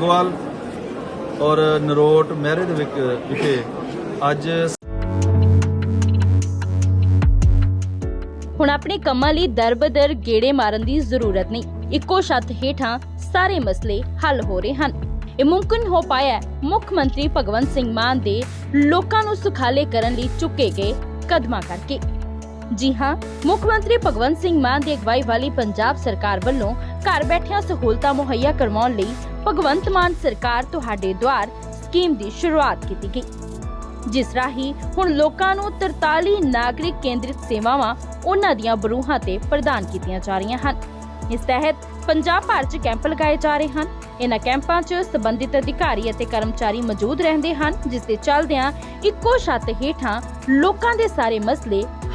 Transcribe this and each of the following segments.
ਗੋਵਾਲ ਔਰ ਨਰੋਟ ਮਹਿਰੇ ਦੇ ਵਿਖੇ ਅੱਜ ਹੁਣ ਆਪਣੇ ਕੰਮਾਂ ਲਈ ਦਰਬਦਰ ਗੇੜੇ ਮਾਰਨ ਦੀ ਜ਼ਰੂਰਤ ਨਹੀਂ। ਇੱਕੋ ਛੱਤ ਹੇਠਾਂ ਸਾਰੇ ਮਸਲੇ ਹੱਲ ਹੋ ਰਹੇ ਹਨ। ਇਹ ਮੁਮਕਿਨ ਹੋ ਪਾਇਆ ਮੁੱਖ ਮੰਤਰੀ ਭਗਵੰਤ ਸਿੰਘ ਮਾਨ ਦੇ ਲੋਕਾਂ ਨੂੰ ਸੁਖਾਲੇ ਕਰਨ ਲਈ ਚੁੱਕੇ ਗਏ ਕਦਮਾਂ ਕਰਕੇ। ਜੀ ਹਾਂ, ਮੁੱਖ ਮੰਤਰੀ ਭਗਵੰਤ ਸਿੰਘ ਮਾਨ ਦੀ ਅਗਵਾਈ ਵਾਲੀ ਪੰਜਾਬ ਸਰਕਾਰ ਵੱਲੋਂ ਘਰ ਬੈਠਿਆਂ ਸਹੂਲਤਾਂ ਮੁਹੱਈਆ ਕਰਵਾਉਣ ਲਈ ਭਗਵੰਤ ਮਾਨ ਸਰਕਾਰ ਤੁਹਾਡੇ ਦੁਆਰ ਸਕੀਮ ਦੀ ਸ਼ੁਰੂਆਤ ਕੀਤੀ ਗਈ। ਜਿਸ ਰਾਹੀਂ ਹੁਣ ਲੋਕਾਂ ਨੂੰ 43 ਨਾਗਰਿਕ ਕੇਂਦਰਿਤ ਸੇਵਾਵਾਂ ਉਹਨਾਂ ਦੀਆਂ ਬਰੂਹਾਂ ਤੇ ਪ੍ਰਦਾਨ ਕੀਤੀਆਂ ਜਾ ਰਹੀਆਂ ਹਨ। ਇਸ ਤਹਿਤ ਪੰਜਾਬ ਭਰ 'ਚ ਕੈਂਪ ਲਗਾਏ ਜਾ ਰਹੇ ਹਨ। ਇਹਨਾਂ ਕੈਂਪਾਂ 'ਚ ਸੰਬੰਧਿਤ ਅਧਿਕਾਰੀ ਅਤੇ ਕਰਮਚਾਰੀ ਮੌਜੂਦ ਰਹਿੰਦੇ ਹਨ, ਜਿਸ ਦੇ ਚੱਲਦਿਆਂ ਇੱਕੋ ਛੱਤ ਹੇਠਾਂ ਲੋਕਾਂ ਦੇ ਸਾਰੇ ਮਸਲੇ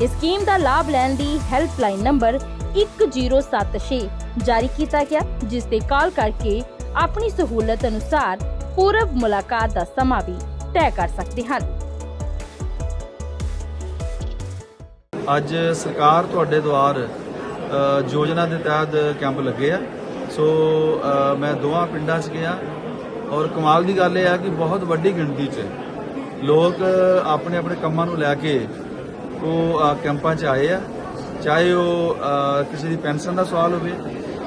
ਇਸ ਸਕੀਮ ਦਾ ਲਾਭ ਲੈਣ ਦੀ ਹੈਲਪਲਾਈਨ ਨੰਬਰ 1076 ਜਾਰੀ ਕੀਤਾ ਗਿਆ, ਜਿਸ ਤੇ ਕਾਲ ਕਰਕੇ ਆਪਣੀ ਸਹੂਲਤ ਅਨੁਸਾਰ ਪੂਰਵ ਮੁਲਾਕਾਤ ਦਾ ਸਮਾਂ ਵੀ ਤੈਅ ਕਰ ਸਕਦੇ ਹਨ। ਅੱਜ ਸਰਕਾਰ ਤੁਹਾਡੇ ਦੁਆਰ ਯੋਜਨਾ ਦੇ ਤਹਿਤ ਕੈਂਪ ਲੱਗੇ ਆ। ਸੋ ਮੈਂ ਦੋਵਾਂ ਪਿੰਡਾਂ 'ਚ ਗਿਆ ਔਰ ਕਮਾਲ ਦੀ ਗੱਲ ਇਹ ਆ ਕਿ ਬਹੁਤ ਵੱਡੀ ਗਿਣਤੀ 'ਚ ਲੋਕ ਆਪਣੇ ਆਪਣੇ ਕੰਮਾਂ ਨੂੰ ਲੈ ਕੇ ਉਹ ਕੈਂਪਾਂ 'ਚ ਆਏ ਆ। ਚਾਹੇ ਉਹ ਕਿਸੇ ਦੀ ਪੈਨਸ਼ਨ ਦਾ ਸਵਾਲ ਹੋਵੇ,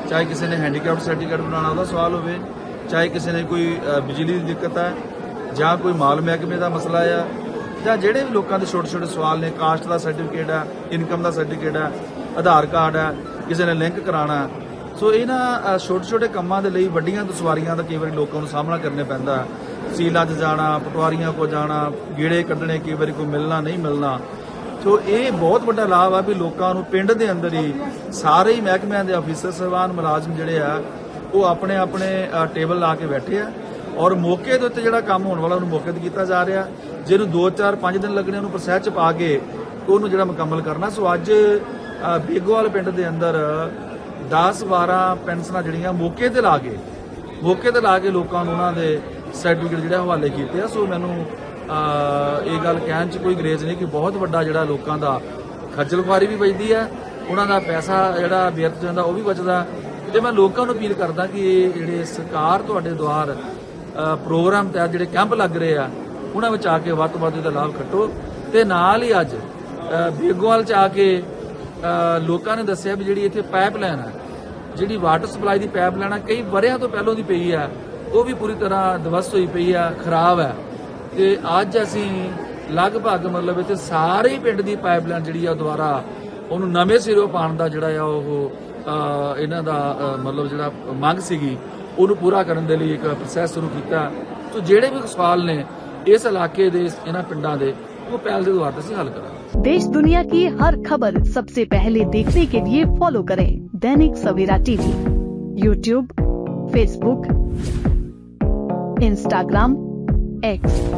ਚਾਹੇ ਕਿਸੇ ਨੇ ਹੈਂਡੀਕੈਪਟ ਸਰਟੀਫਿਕੇਟ ਬਣਾਉਣਾ ਉਹਦਾ ਸਵਾਲ ਹੋਵੇ, ਚਾਹੇ ਕਿਸੇ ਨੇ ਕੋਈ ਬਿਜਲੀ ਦੀ ਦਿੱਕਤ ਹੈ ਜਾਂ ਕੋਈ ਮਾਲ ਮਹਿਕਮੇ ਦਾ ਮਸਲਾ ਆ, ਜਾਂ ਜਿਹੜੇ ਵੀ ਲੋਕਾਂ ਦੇ ਛੋਟੇ ਛੋਟੇ ਸਵਾਲ ਨੇ, ਕਾਸਟ ਦਾ ਸਰਟੀਫਿਕੇਟ ਆ, ਇਨਕਮ ਦਾ ਸਰਟੀਫਿਕੇਟ ਆ, ਆਧਾਰ ਕਾਰਡ ਆ, ਕਿਸੇ ਨੇ ਲਿੰਕ ਕਰਾਉਣਾ। ਸੋ ਇਹਨਾਂ ਛੋਟੇ ਛੋਟੇ ਕੰਮਾਂ ਦੇ ਲਈ ਵੱਡੀਆਂ ਦੁਸ਼ਵਾਰੀਆਂ ਦਾ ਕਈ ਵਾਰੀ ਲੋਕਾਂ ਨੂੰ ਸਾਹਮਣਾ ਕਰਨੇ ਪੈਂਦਾ। ਸੀਲਾਂ 'ਚ ਜਾਣਾ, ਪਟਵਾਰੀਆਂ ਕੋ ਜਾਣਾ, ਗੇੜੇ ਕੱਢਣੇ ਕਈ ਵਾਰੀ ਕੋਈ ਮਿਲਣਾ, ਨਹੀਂ ਮਿਲਣਾ। ਸੋ ਇਹ ਬਹੁਤ ਵੱਡਾ ਲਾਭ ਆ ਵੀ ਲੋਕਾਂ ਨੂੰ ਪਿੰਡ ਦੇ ਅੰਦਰ ਹੀ ਸਾਰੇ ਹੀ ਮਹਿਕਮਿਆਂ ਦੇ ਅਫੀਸਰ ਸਹਿਬਾਨ ਮੁਲਾਜ਼ਮ ਜਿਹੜੇ ਆ ਉਹ ਆਪਣੇ ਆਪਣੇ ਟੇਬਲ ਲਾ ਕੇ ਬੈਠੇ ਆ ਔਰ ਮੌਕੇ ਦੇ ਉੱਤੇ ਜਿਹੜਾ ਕੰਮ ਹੋਣ ਵਾਲਾ ਉਹਨੂੰ ਮੌਕੇ ਤੇ ਕੀਤਾ ਜਾ ਰਿਹਾ। ਜਿਹਨੂੰ 2 4 5 ਦਿਨ ਲੱਗਣੇ ਉਹਨੂੰ ਪ੍ਰੋਸੈਸ ਚ ਪਾ ਕੇ ਉਹਨੂੰ ਜਿਹੜਾ ਮੁਕੰਮਲ ਕਰਨਾ। ਸੋ ਅੱਜ ਅ, ਬੇਗੋਵਾਲ ਪਿੰਡ ਦੇ ਅੰਦਰ 10 12 ਪੈਨਸ਼ਨਾਂ ਜਿਹੜੀਆਂ ਮੌਕੇ ਤੇ ਲਾ ਕੇ ਮੌਕੇ ਤੇ ਲਾ ਕੇ ਲੋਕਾਂ ਨੂੰ ਉਹਨਾਂ ਦੇ ਸਰਟੀਫਿਕੇਟ ਜਿਹੜੇ ਹਵਾਲੇ ਕੀਤੇ ਆ। ਸੋ ਮੈਨੂੰ ਇਹ ਗੱਲ ਕਹਿਣ ਚ ਕੋਈ ਗਰੇਜ਼ ਨਹੀਂ ਕਿ ਬਹੁਤ ਵੱਡਾ ਜਿਹੜਾ ਲੋਕਾਂ ਦਾ ਖੱਜਲ ਖੁਆਰੀ ਵੀ ਬਚਦੀ ਹੈ ਉਹਨਾਂ ਦਾ ਪੈਸਾ ਜਿਹੜਾ ਬੇਅਰਥ ਜਾਂਦਾ ਉਹ ਵੀ ਬਚਦਾ ਤੇ ਮੈਂ ਲੋਕਾਂ ਨੂੰ ਅਪੀਲ ਕਰਦਾ ਕਿ ਇਹ ਜਿਹੜੇ ਸਰਕਾਰ ਤੁਹਾਡੇ ਦੁਆਰ ਪ੍ਰੋਗਰਾਮ ਤਹਿਤ ਜਿਹੜੇ ਕੈਂਪ ਲੱਗ ਰਹੇ ਆ ਉਹਨਾਂ ਵਿੱਚ ਆ ਕੇ ਵੱਧ ਤੋਂ ਵੱਧ ਇਹਦਾ ਲਾਭ ਖੱਟੋ। ਤੇ ਨਾਲ ਹੀ ਅੱਜ ਅ, ਬੇਗੋਵਾਲ ਚ ਆ ਕੇ ਲੋਕਾਂ ਨੇ ਦੱਸਿਆ ਵੀ ਜਿਹੜੀ ਇੱਥੇ ਪਾਈਪਲਾਈਨ ਹੈ ਜਿਹੜੀ ਵਾਟਰ ਸਪਲਾਈ ਦੀ ਪਾਈਪਲਾਈਨ ਆ ਕਈ ਵਰਿਆਂ ਤੋਂ ਪਹਿਲਾਂ ਦੀ ਪਈ ਆ ਉਹ ਵੀ ਪੂਰੀ ਤਰ੍ਹਾਂ ਦਵਸਤ ਹੋਈ ਪਈ ਆ ਖਰਾਬ ਹੈ ਤੇ ਅੱਜ ਅਸੀਂ ਲਗਭਗ ਮਤਲਬ ਇੱਥੇ ਸਾਰੇ ਹੀ ਪਿੰਡ ਦੀ ਪਾਈਪਲਾਈਨ ਜਿਹੜੀ ਆ ਉਹ ਦੁਬਾਰਾ ਉਹਨੂੰ ਨਵੇਂ ਸਿਰੋਂ ਪਾਉਣ ਦਾ ਜਿਹੜਾ ਆ ਉਹ ਅ, ਇਹਨਾਂ ਦਾ ਅ, ਮਤਲਬ ਜਿਹੜਾ ਮੰਗ ਸੀਗੀ ਉਹਨੂੰ ਪੂਰਾ ਕਰਨ ਦੇ ਲਈ ਇੱਕ ਪ੍ਰੋਸੈਸ ਸ਼ੁਰੂ ਕੀਤਾ ਸੋ ਜਿਹੜੇ ਵੀ ਸਵਾਲ ਨੇ ਇਸ ਇਲਾਕੇ ਦੇ ਇਹਨਾਂ ਪਿੰਡਾਂ ਦੇ ਉਹ ਪਹਿਲ ਦੇ ਦੁਆਰ ਤੇ ਅਸੀਂ ਹੱਲ ਕਰਾਂਗੇ देश दुनिया की हर खबर सबसे पहले देखने के लिए फॉलो करें Dainik Savera TV YouTube Facebook Instagram X